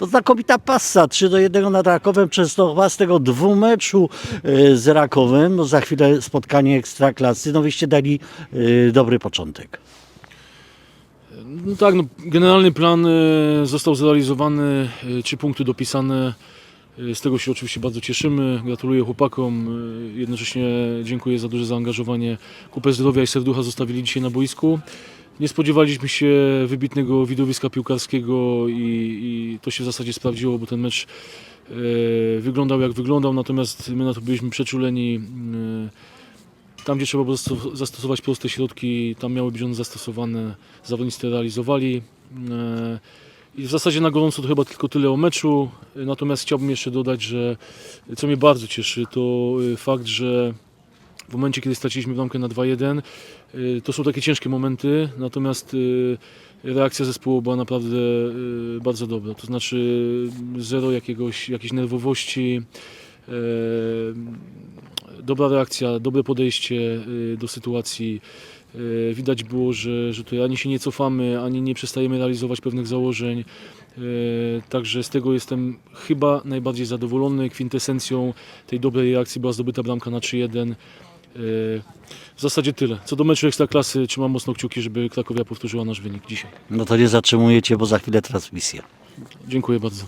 No, znakomita passa, 3 do 1 nad Rakowem Częstochowa z tego dwumeczu e, z Rakowem. No, za chwilę spotkanie ekstraklasy. No wyście dali e, dobry początek. No tak, no, generalny plan e, został zrealizowany, trzy punkty dopisane. Z tego się oczywiście bardzo cieszymy. Gratuluję chłopakom. Jednocześnie dziękuję za duże zaangażowanie. Kupę zdrowia i serducha zostawili dzisiaj na boisku. Nie spodziewaliśmy się wybitnego widowiska piłkarskiego i, i to się w zasadzie sprawdziło, bo ten mecz e, wyglądał jak wyglądał, natomiast my na to byliśmy przeczuleni. E, tam, gdzie trzeba było zasto- zastosować proste środki, tam miały być one zastosowane, zawodnicy realizowali. E, I w zasadzie na gorąco to chyba tylko tyle o meczu. E, Natomiast chciałbym jeszcze dodać, że co mnie bardzo cieszy, to e, fakt, że w momencie, kiedy straciliśmy bramkę na 2-1, e, to są takie ciężkie momenty, natomiast e, reakcja zespołu była naprawdę e, bardzo dobra. To znaczy zero jakiegoś, jakiejś nerwowości, dobra reakcja, dobre podejście y, do sytuacji. Y, Widać było, że, że tutaj ani się nie cofamy, ani nie przestajemy realizować pewnych założeń. Y, Także z tego jestem chyba najbardziej zadowolony. Kwintesencją tej dobrej reakcji była zdobyta bramka na 3-1. Y, W zasadzie tyle. Co do meczu Ekstraklasy trzymam mocno kciuki, żeby Krakowia powtórzyła nasz wynik dzisiaj. No to nie zatrzymujecie, bo za chwilę transmisja. Dziękuję bardzo.